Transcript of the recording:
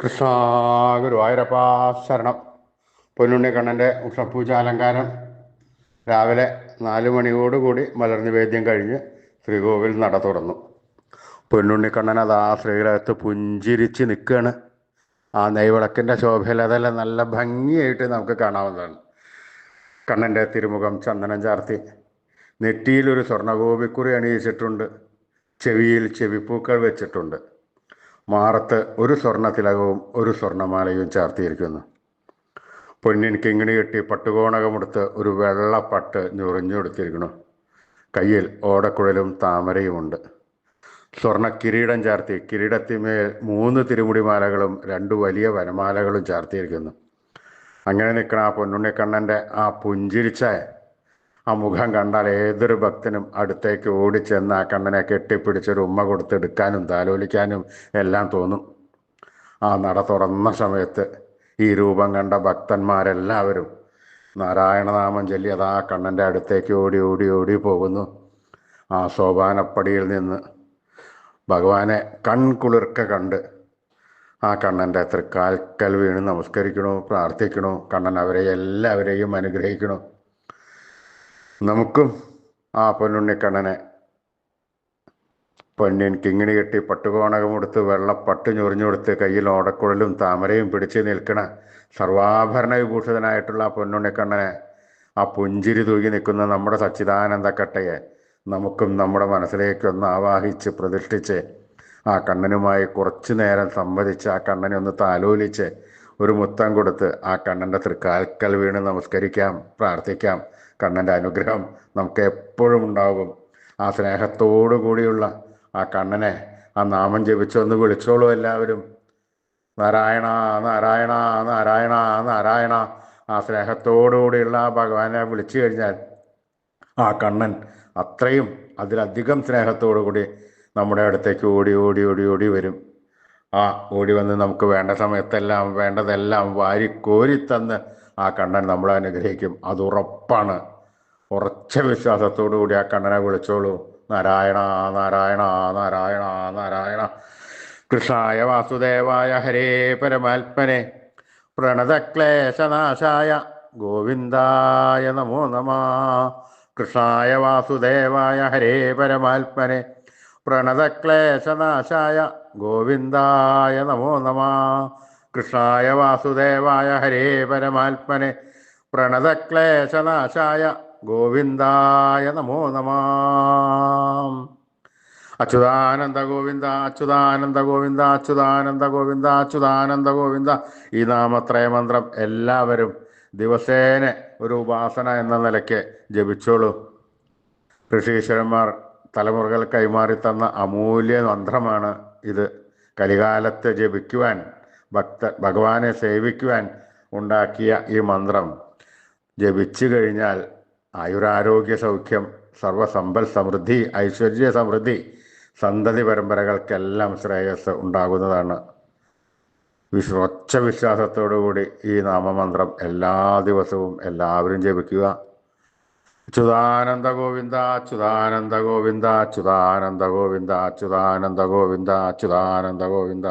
കൃഷ്ണ ഗുരുവായൂരപ്പ ശരണം. പൊന്നുണ്ണിക്കണ്ണന്റെ ഉഷപൂജ അലങ്കാരം രാവിലെ നാല് മണിയോടുകൂടി മലർന്നു വേദ്യം കഴിഞ്ഞ് ശ്രീകോവിൽ നട തുറന്നു. പൊന്നുണ്ണിക്കണ്ണൻ അത് ശ്രീലകത്ത് പുഞ്ചിരിച്ച് നിൽക്കുകയാണ് ആ നെയ്വിളക്കിന്റെ ശോഭയിൽ അതെല്ലാം നല്ല ഭംഗിയായിട്ട് നമുക്ക് കാണാവുന്നതാണ്. കണ്ണന്റെ തിരുമുഖം ചന്ദനം ചാർത്തി. നെറ്റിയിലൊരു സ്വർണഗോപിക്കുറി അണിയിച്ചിട്ടുണ്ട്. ചെവിയിൽ ചെവിപ്പൂക്കൾ വെച്ചിട്ടുണ്ട്. മാറത്ത് ഒരു സ്വർണത്തിലകവും ഒരു സ്വർണമാലയും ചാർത്തിയിരിക്കുന്നു. പൊന്നിൻ കിങ്ങിണി കെട്ടി പട്ടുകോണകമെടുത്ത് ഒരു വെള്ളപ്പട്ട് ഞൊറിഞ്ഞെടുത്തിരിക്കുന്നു കയ്യിൽ ഓടക്കുഴലും താമരയുമുണ്ട്. സ്വർണ കിരീടം ചാർത്തി കിരീടത്തിന്മേൽ മൂന്ന് തിരുമുടിമാലകളും രണ്ട് വലിയ വനമാലകളും ചാർത്തിയിരിക്കുന്നു. അങ്ങനെ നിൽക്കണ ആ പൊന്നുണ്ണിക്കണ്ണന്റെ ആ പുഞ്ചിരിച്ച ആ മുഖം കണ്ടാൽ ഏതൊരു ഭക്തനും അടുത്തേക്ക് ഓടിച്ചെന്ന് ആ കണ്ണനെ കെട്ടിപ്പിടിച്ചൊരു ഉമ്മ കൊടുത്തെടുക്കാനും താലോലിക്കാനും എല്ലാം തോന്നും. ആ നട തുറന്ന സമയത്ത് ഈ രൂപം കണ്ട ഭക്തന്മാരെല്ലാവരും നാരായണനാമം ചൊല്ലി അത് ആ കണ്ണന്റെ അടുത്തേക്ക് ഓടി ഓടി ഓടി പോകുന്നു. ആ സോപാനപ്പടിയിൽ നിന്ന് ഭഗവാനെ കൺകുളിർക്ക കണ്ട് ആ കണ്ണന്റെ തൃക്കാൽക്കൽ വീണ് നമസ്കരിക്കണോ പ്രാർത്ഥിക്കണോ കണ്ണൻ അവരെ എല്ലാവരെയും അനുഗ്രഹിക്കണു? നമുക്കും ആ പൊന്നുണ്ണിക്കണ്ണനെ പൊന്നിൻ കിങ്ങിണി കെട്ടി പട്ടുകോണകമെടുത്ത് വെള്ളപ്പട്ട് ഞൊറിഞ്ഞു കൊടുത്ത് കയ്യിൽ ഓടക്കുഴലും താമരയും പിടിച്ച് നിൽക്കണ സർവാഭരണ വിഭൂഷിതനായിട്ടുള്ള ആ പൊന്നുണ്ണിക്കണ്ണനെ ആ പുഞ്ചിരി തൂകി നിൽക്കുന്ന നമ്മുടെ സച്ചിദാനന്ദ കട്ടയെ നമുക്കും നമ്മുടെ മനസ്സിലേക്കൊന്ന് ആവാഹിച്ച് പ്രതിഷ്ഠിച്ച് ആ കണ്ണനുമായി കുറച്ചു നേരം സംവദിച്ച് ആ കണ്ണനെ ഒന്ന് താലോലിച്ച് ഒരു മുത്തം കൊടുത്ത് ആ കണ്ണന്റെ തൃക്കാൽക്കൽ വീണ് നമസ്കരിക്കാം പ്രാർത്ഥിക്കാം. കണ്ണന്റെ അനുഗ്രഹം നമുക്ക് എപ്പോഴും ഉണ്ടാകും. ആ സ്നേഹത്തോടു കൂടിയുള്ള ആ കണ്ണനെ ആ നാമം ജപിച്ചൊന്ന് വിളിച്ചോളൂ എല്ലാവരും. നാരായണ നാരായണ നാരായണ നാരായണ. ആ സ്നേഹത്തോടുകൂടിയുള്ള ആ ഭഗവാനെ വിളിച്ചു കഴിഞ്ഞാൽ ആ കണ്ണൻ അത്രയും അതിലധികം സ്നേഹത്തോടു കൂടി നമ്മുടെ അടുത്തേക്ക് ഓടി ഓടി ഓടി ഓടി വരും. ആ ഓടി വന്ന് നമുക്ക് വേണ്ട സമയത്തെല്ലാം വേണ്ടതെല്ലാം വാരിക്കോരി തന്ന് ആ കണ്ണൻ നമ്മളെ അനുഗ്രഹിക്കും. അത് ഉറപ്പാണ്. ഉറച്ച വിശ്വാസത്തോടു കൂടി ആ കണ്ണനെ വിളിച്ചോളൂ. നാരായണ നാരായണ നാരായണ നാരായണ. കൃഷ്ണായ വാസുദേവായ ഹരേ പരമാത്മനെ. പ്രണതക്ലേശനാശായ ഗോവിന്ദായ നമോ നമ. കൃഷ്ണായ വാസുദേവായ ഹരേ പരമാത്മനെ. പ്രണതക്ലേശനാശായ ഗോവിന്ദായ നമോ നമ. കൃഷ്ണായ വാസുദേവായ ഹരേ പരമാത്മനെ. പ്രണതക്ലേശനാശായ ഗോവിന്ദായ നമോ നമ. അച്യുതാനന്ദ ഗോവിന്ദ അച്യുതാനന്ദ ഗോവിന്ദ അച്യുതാനന്ദ ഗോവിന്ദ അച്യുതാനന്ദ ഗോവിന്ദ. ഈ നാമത്രയ മന്ത്രം എല്ലാവരും ദിവസേന ഒരു ഉപാസന എന്ന നിലയ്ക്ക് ജപിച്ചോളൂ. ഋഷീശ്വരന്മാർ തലമുറകൾ കൈമാറി തന്ന അമൂല്യ മന്ത്രമാണ് ഇത്. കലികാലത്ത് ജപിക്കുവാൻ ഭക്ത ഭഗവാനെ സേവിക്കുവാൻ ഉണ്ടാക്കിയ ഈ മന്ത്രം ജപിച്ചു കഴിഞ്ഞാൽ ആയുരാരോഗ്യ സൗഖ്യം സർവസമ്പൽ സമൃദ്ധി ഐശ്വര്യ സമൃദ്ധി സന്തതി പരമ്പരകൾക്കെല്ലാം ശ്രേയസ് ഉണ്ടാകുന്നതാണ്. വിശ്വച്ച വിശ്വാസത്തോടുകൂടി ഈ നാമമന്ത്രം എല്ലാ ദിവസവും എല്ലാവരും ജപിക്കുക. അച്യുതാനന്ദ ഗോവിന്ദ അച്യുതാനന്ദ ഗോവിന്ദ അച്യുതാനന്ദ ഗോവിന്ദ അച്യുതാനന്ദ ഗോവിന്ദ അച്യുതാനന്ദ ഗോവിന്ദ.